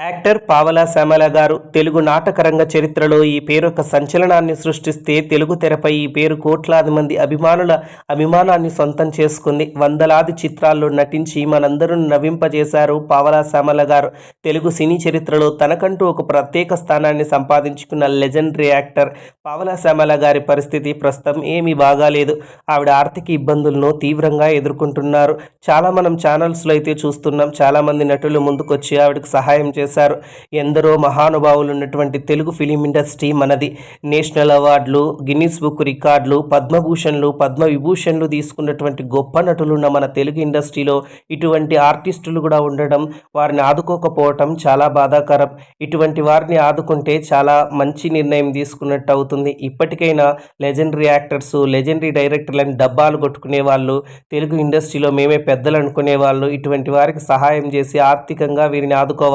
Actor పావలా శ్యామల గారు తెలుగు నాటకరంగ చరిత్రలో ఈ పేరు ఒక సంచలనాన్ని సృష్టిస్తే తెలుగు తెరపై ఈ పేరు కోట్లాది మంది అభిమానుల అభిమానాన్ని సొంతం చేసుకుంది. వందలాది చిత్రాల్లో నటించి మనందరూ నవ్వింపజేశారు పావలా శ్యామల గారు. తెలుగు సినీ చరిత్రలో తనకంటూ ఒక ప్రత్యేక స్థానాన్ని సంపాదించుకున్న లెజెండరీ యాక్టర్ పావలా శ్యామల గారి పరిస్థితి ప్రస్తుతం ఏమీ బాగాలేదు. ఆవిడ ఆర్థిక ఇబ్బందులను తీవ్రంగా ఎదుర్కొంటున్నారు. చాలా మనం ఛానల్స్లో అయితే చూస్తున్నాం. చాలామంది నటులు ముందుకొచ్చి ఆవిడకు సహాయం చేశారు. ఎందరో మహానుభావులు ఉన్నటువంటి తెలుగు ఫిలిం ఇండస్ట్రీ మనది. నేషనల్ అవార్డులు గిన్నిస్ బుక్ రికార్డులు పద్మభూషణ్లు పద్మ విభూషణ్లు తీసుకున్నటువంటి గొప్ప నటులు ఉన్న మన తెలుగు ఇండస్ట్రీలో ఇటువంటి ఆర్టిస్టులు కూడా ఉండడం వారిని ఆదుకోకపోవటం చాలా బాధాకరం. ఇటువంటి వారిని ఆదుకుంటే చాలా మంచి నిర్ణయం తీసుకున్నట్టు అవుతుంది. ఇప్పటికైనా లెజెండరీ యాక్టర్స్ లెజెండరీ డైరెక్టర్లని డబ్బాలు కొట్టుకునే వాళ్ళు తెలుగు ఇండస్ట్రీలో మేమే పెద్దలు అనుకునే వాళ్ళు ఇటువంటి వారికి సహాయం చేసి ఆర్థికంగా వీరిని ఆదుకోవాలి.